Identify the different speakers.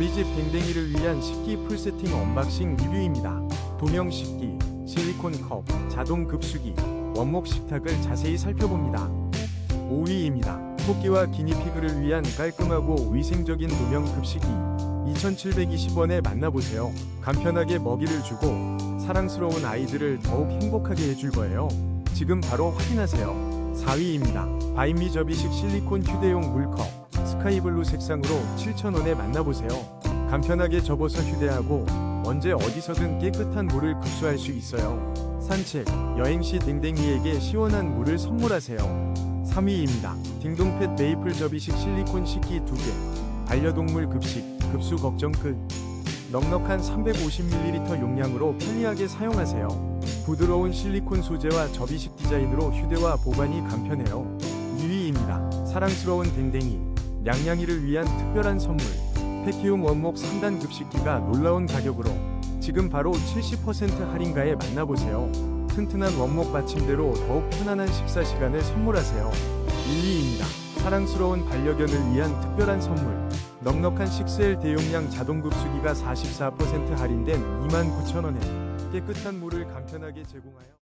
Speaker 1: 우리 집 댕댕이를 위한 식기 풀세팅 언박싱 리뷰입니다. 도명 식기, 실리콘 컵, 자동 급수기, 원목 식탁을 자세히 살펴봅니다. 5위입니다. 토끼와 기니피그를 위한 깔끔하고 위생적인 도명 급식기 2,720원에 만나보세요. 간편하게 먹이를 주고 사랑스러운 아이들을 더욱 행복하게 해줄 거예요. 지금 바로 확인하세요. 4위입니다. 바인미 접이식 실리콘 휴대용 물컵 스카이블루 색상으로 7,000원에 만나보세요. 간편하게 접어서 휴대하고 언제 어디서든 깨끗한 물을 급수할 수 있어요. 산책, 여행 시 댕댕이에게 시원한 물을 선물하세요. 3위입니다. 딩동펫 메이플 접이식 실리콘 식기 2개 반려동물 급식, 급수 걱정 끝 넉넉한 350ml 용량으로 편리하게 사용하세요. 부드러운 실리콘 소재와 접이식 디자인으로 휴대와 보관이 간편해요. 2위입니다. 사랑스러운 댕댕이, 냥냥이를 위한 특별한 선물 패키움 원목 3단 급식기가 놀라운 가격으로 지금 바로 70% 할인가에 만나보세요. 튼튼한 원목 받침대로 더욱 편안한 식사 시간을 선물하세요. 1위입니다. 사랑스러운 반려견을 위한 특별한 선물 넉넉한 6L 대용량 자동급수기가 44% 할인된 29,000원에 깨끗한 물을 간편하게 제공하여